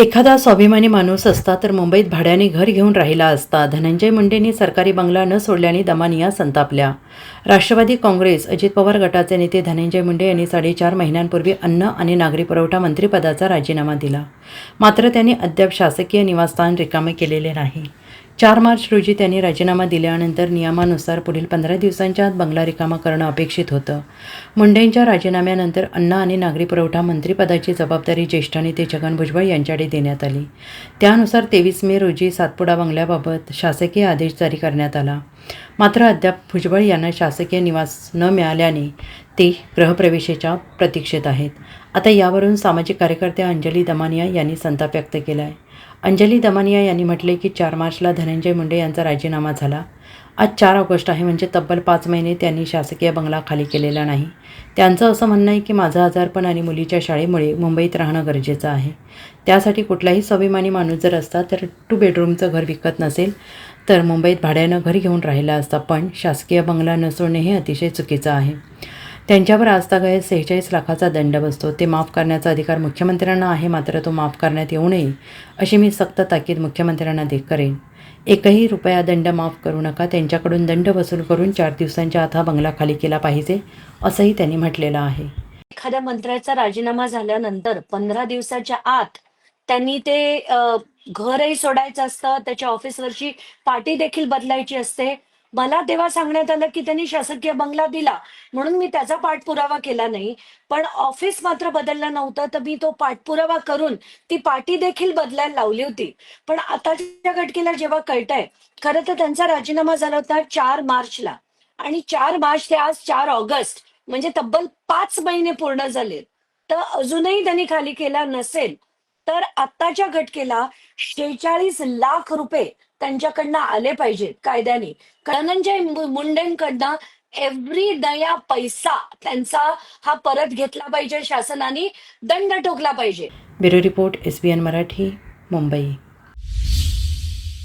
एखादा स्वाभिमानी माणूस असता तर मुंबईत भाड्याने घर घेऊन राहिला असता. धनंजय मुंडेंनी सरकारी बंगला न सोडल्याने दमानिया संतापल्या. राष्ट्रवादी काँग्रेस अजित पवार गटाचे नेते धनंजय मुंडे यांनी साडेचार महिन्यांपूर्वी अन्न आणि नागरी पुरवठा मंत्रिपदाचा राजीनामा दिला. मात्र त्यांनी अद्याप शासकीय निवासस्थान रिकामे केलेले नाही. चार मार्च रोजी त्यांनी राजीनामा दिल्यानंतर नियमानुसार पुढील पंधरा दिवसांच्या आत बंगला रिकामा करणं अपेक्षित होतं. मुंडेंच्या राजीनाम्यानंतर अन्न आणि नागरी पुरवठा मंत्रीपदाची जबाबदारी ज्येष्ठ नेते छगन भुजबळ यांच्याकडे देण्यात आली. त्यानुसार तेवीस मे रोजी सातपुडा बंगल्याबाबत शासकीय आदेश जारी करण्यात आला. मात्र अद्याप भुजबळ यांना शासकीय निवास न मिळाल्याने ते गृहप्रवेशाच्या प्रतीक्षेत आहेत. आता यावरून सामाजिक कार्यकर्त्या अंजली दमानिया यांनी संताप व्यक्त केला आहे अंजली दमानिया यांनी म्हटले की चार मार्चला धनंजय मुंडे यांचा राजीनामा झाला. आज चार ऑगस्ट आहे म्हणजे तब्बल पाच महिने त्यांनी शासकीय बंगला खाली केलेला नाही. त्यांचं असं म्हणणं आहे की माझं आजारपण आणि मुलीच्या शाळेमुळे मुंबईत राहणं गरजेचं आहे. त्यासाठी कुठलाही स्वाभिमानी माणूस जर असता तर टू बेडरूमचं घर विकत नसेल तर मुंबईत भाड्यानं घर घेऊन राहिला असता पण शासकीय बंगला न हे अतिशय चुकीचं आहे. त्यांच्यावर आजतागायत सेहेचाळीस लाखाचा दंड बसतो. ते माफ करण्याचा अधिकार मुख्यमंत्र्यांना आहे मात्र तो माफ करण्यात येऊ नये अशी मी सक्त ताकीद मुख्यमंत्र्यांना दे करेन. एकही रुपया दंड माफ करू नका. त्यांच्याकडून दंड वसूल करून चार दिवसांच्या आत हा बंगला खाली केला पाहिजे असंही त्यांनी म्हटलेलं आहे. एखाद्या मंत्र्याचा राजीनामा झाल्यानंतर पंधरा दिवसाच्या आत त्यांनी ते घरही सोडायचं असतं. त्याच्या ऑफिसवरची पार्टी देखील बदलायची असते. मला तेव्हा सांगण्यात आलं की त्यांनी शासकीय बंगला दिला. म्हणून मी त्याचा पाठपुरावा केला नाही. पण ऑफिस मात्र बदललं नव्हतं तर मी तो पाठपुरावा करून ती पाटी देखील बदलायला लावली होती. पण आताच्या घटकेला जेव्हा कळतंय खरं तर त्यांचा राजीनामा झाला होता चार मार्चला. आणि चार मार्च ते आज चार ऑगस्ट म्हणजे तब्बल पाच महिने पूर्ण झाले तर अजूनही त्यांनी खाली केला नसेल तर आत्ताच्या घटकेला शेहेचाळीस लाख रुपये त्यांच्याकडनं आले पाहिजेत कायद्याने. धनंजय मुंडेंकडनं एव्हरी दया पैसा त्यांचा हा परत घेतला पाहिजे शासनाने दंड ठोकला पाहिजे. Bureau report S B N Marathi Mumbai.